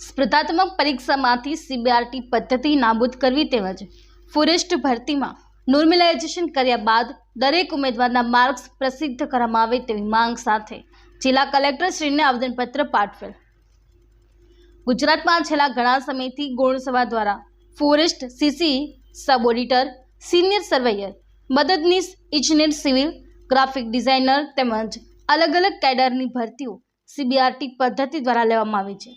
સ્પર્ધાત્મક પરીક્ષામાંથી સીબીઆરટી પદ્ધતિ નાબૂદ કરવી તેમજ ફોરેસ્ટ ભરતીમાં નોર્મલાઇઝેશન કર્યા બાદ દરેક ઉમેદવારના માર્ક્સ પ્રસિદ્ધ કરવામાં આવે તેવી માંગ સાથે જિલ્લા કલેક્ટરશ્રીને આવેદનપત્ર પાઠવેલ. ગુજરાતમાં છેલ્લા ઘણા સમયથી ગૌણસભા દ્વારા forest CC sub auditor, senior surveyor, મદદનીશ ઇજનેર સિવિલ, ગ્રાફિક ડિઝાઇનર તેમજ અલગ અલગ કેડરની ભરતીઓ સીબીઆરટી પદ્ધતિ દ્વારા લેવામાં આવી છે.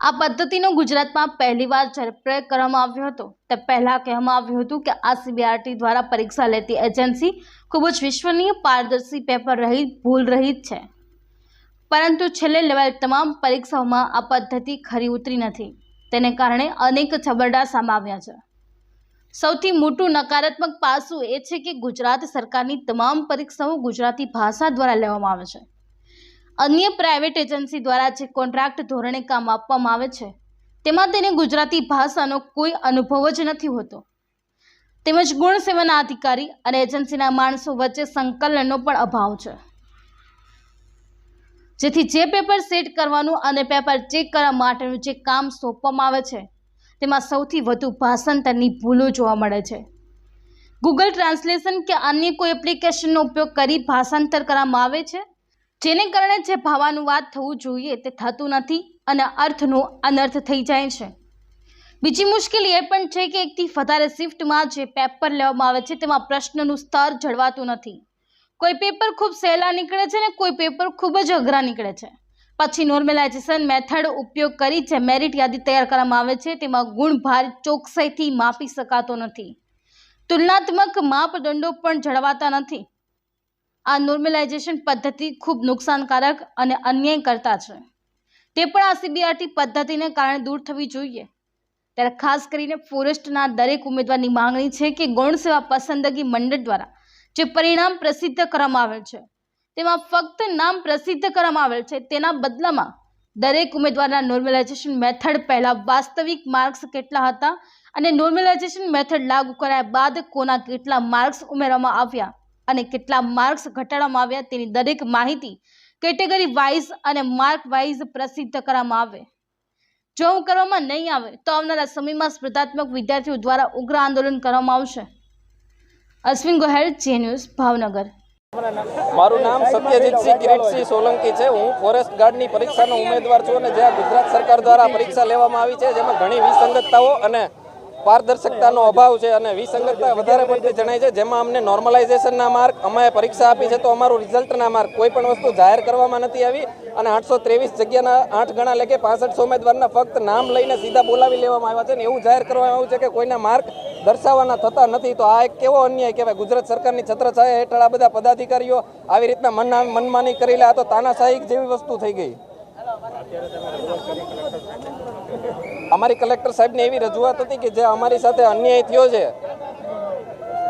આ પદ્ધતિનો ગુજરાતમાં પહેલીવાર જ્યારે પ્રયોગ કરવામાં આવ્યો હતો. તે પહેલાં કહેવામાં આવ્યું હતું કે આ સીબીઆરટી દ્વારા પરીક્ષા લેતી એજન્સી ખૂબ જ વિશ્વનીય પારદર્શી પેપર રહિત, ભૂલ રહિત છે. પરંતુ છેલ્લે લેવાયેલ તમામ પરીક્ષાઓમાં આ પદ્ધતિ ખરી ઉતરી નથી. તેને કારણે અનેક છબરડા સામે આવ્યા છે. સૌથી મોટું નકારાત્મક પાસું એ છે કે ગુજરાત સરકારની તમામ પરીક્ષાઓ ગુજરાતી ભાષા દ્વારા લેવામાં આવે છે. અન્ય પ્રાઇવેટ એજન્સી દ્વારા જે કોન્ટ્રાક્ટ ધોરણે કામ આપવામાં આવે છે, તેમાં તેને ગુજરાતી ભાષાનો કોઈ અનુભવ જ નથી હોતો. તેમજ ગુણ સેવાના અધિકારી અને એજન્સીના માણસો વચ્ચે સંકલનનો પણ અભાવ છે. જેથી જે પેપર સેટ કરવાનું અને પેપર ચેક કરવા માટેનું જે કામ સોંપવામાં આવે છે, તેમાં સૌથી વધુ ભાષાંતરની ભૂલો જોવા મળે છે. ગૂગલ ટ્રાન્સલેશન કે અન્ય કોઈ એપ્લિકેશનનો ઉપયોગ કરી ભાષાંતર કરવામાં આવે છે? જેને કારણે જે ભાવાનુવાદ થવું જોઈએ તે થતું નથી અને અર્થનો અનર્થ થઈ જાય છે. બીજી મુશ્કેલી એ પણ છે કે એકથી વધારે શિફ્ટમાં જે પેપર લેવામાં આવે છે તેમાં પ્રશ્નનું સ્તર જળવાતું નથી. કોઈ પેપર ખૂબ સહેલા નીકળે છે ને કોઈ પેપર ખૂબ જ અઘરા નીકળે છે. પછી નોર્મલાઇઝેશન મેથડ ઉપયોગ કરી જે મેરિટ યાદી તૈયાર કરવામાં આવે છે તેમાં ગુણભાર ચોકસાઈથી માપી શકાતો નથી. તુલનાત્મક માપદંડો પણ જળવાતા નથી. આ નોર્મલાઇઝેશન પદ્ધતિ ખૂબ નુકસાનકારક અને અન્યાય કરતા છે. તે પણ આ સીબીઆરટી પદ્ધતિને કારણે દૂર થવી જોઈએ. ત્યારે ખાસ કરીને ફોરેસ્ટના દરેક ઉમેદવારની માંગણી છે કે ગૌણ સેવા પસંદગી મંડળ દ્વારા જે પરિણામ પ્રસિદ્ધ કરવામાં આવેલ છે, તેમાં ફક્ત નામ પ્રસિદ્ધ કરવામાં આવેલ છે તેના બદલામાં દરેક ઉમેદવારના નોર્મલાઇઝેશન મેથડ પહેલાં વાસ્તવિક માર્ક્સ કેટલા હતા અને નોર્મલાઇઝેશન મેથડ લાગુ કરાયા બાદ કોના કેટલા માર્ક્સ ઉમેરવામાં આવ્યા અને કેટલા માર્ક્સ ઘટાડવામાં આવ્યા તેની દરેક માહિતી કેટેગરી વાઇઝ અને માર્ક વાઇઝ પ્રસિદ્ધ કરવામાં આવે. જો હું કરવામાં નહીં આવે, તો આવનારા સમયમાં સ્પર્ધાત્મક વિદ્યાર્થીઓ દ્વારા ઉગ્ર આંદોલન કરવામાં આવશે. અશ્વિન ગોહેલ, જે ન્યૂઝ, ભાવનગર. મારું નામ સત્યજીતસિંહ કિરીટસિંહ સોલંકી છે. હું ફોરેસ્ટ ગાર્ડની પરીક્ષાનો ઉમેદવાર છું અને જ્યાં ગુજરાત સરકાર દ્વારા પરીક્ષા લેવામાં આવી છે, જેમાં ઘણી વિસંગતતાઓ અને પારદર્શકતાનો અભાવ છે અને વિસંગતતા વધારે પડતી જણાય છે. જેમાં અમને નોર્મલાઇઝેશનના માર્ક અમે પરીક્ષા આપી છે તો અમારું રિઝલ્ટના માર્ક કોઈ પણ વસ્તુ જાહેર કરવામાં નથી આવી અને આઠસો ત્રેવીસ જગ્યાના આઠ ગણા લેખે પાસઠસો ઉમેદવારના ફક્ત નામ લઈને સીધા બોલાવી લેવામાં આવ્યા છે અને એવું જાહેર કરવામાં આવ્યું છે કે કોઈના માર્ક દર્શાવવાના થતા નથી. તો આ એક કેવો અન્યાય કહેવાય? ગુજરાત સરકારની છત્રછાયા હેઠળ આ બધા પદાધિકારીઓ આવી રીતના મનમાની કરી લે. આ તો તાનાશાહી જેવી વસ્તુ થઈ ગઈ. અમારી કલેક્ટર સાહેબને એવી રજૂઆત હતી કે જે અમારી સાથે અન્યાય થયો છે,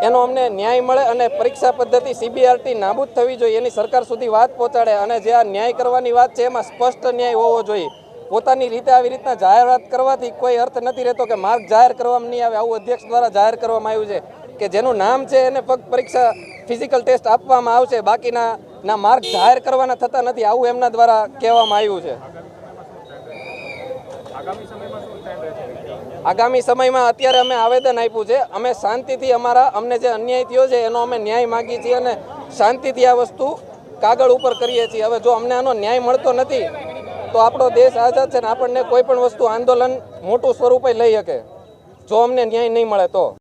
એનો અમને ન્યાય મળે અને પરીક્ષા પદ્ધતિ સીબીઆરટી નાબૂદ થવી જોઈએ, એની સરકાર સુધી વાત પહોંચાડે અને જે આ ન્યાય કરવાની વાત છે એમાં સ્પષ્ટ ન્યાય હોવો જોઈએ. પોતાની રીતે આવી રીતના જાહેરાત કરવાથી કોઈ અર્થ નથી રહેતો કે માર્ગ જાહેર કરવામાં નહીં આવે. આવું અધ્યક્ષ દ્વારા જાહેર કરવામાં આવ્યું છે કે જેનું નામ છે એને ફક્ત પરીક્ષા ફિઝિકલ ટેસ્ટ આપવામાં આવશે, બાકીના ના માર્ક જાહેર કરવાના થતા નથી. આવું એમના દ્વારા કહેવામાં આવ્યું છે. આગામી સમયમાં અત્યારે અમે આવેદન આપ્યું છે. અમે શાંતિથી અમારા, અમને જે અન્યાય થયો છે, એનો અમે ન્યાય માગીએ છીએ અને શાંતિથી આ વસ્તુ કાગળ ઉપર કરીએ છીએ. હવે જો અમને આનો ન્યાય મળતો નથી, તો આપણો દેશ આઝાદ છે ને આપણને કોઈ પણ વસ્તુ આંદોલન મોટું સ્વરૂપે લઈ શકે. જો અમને ન્યાય નહીં મળે તો.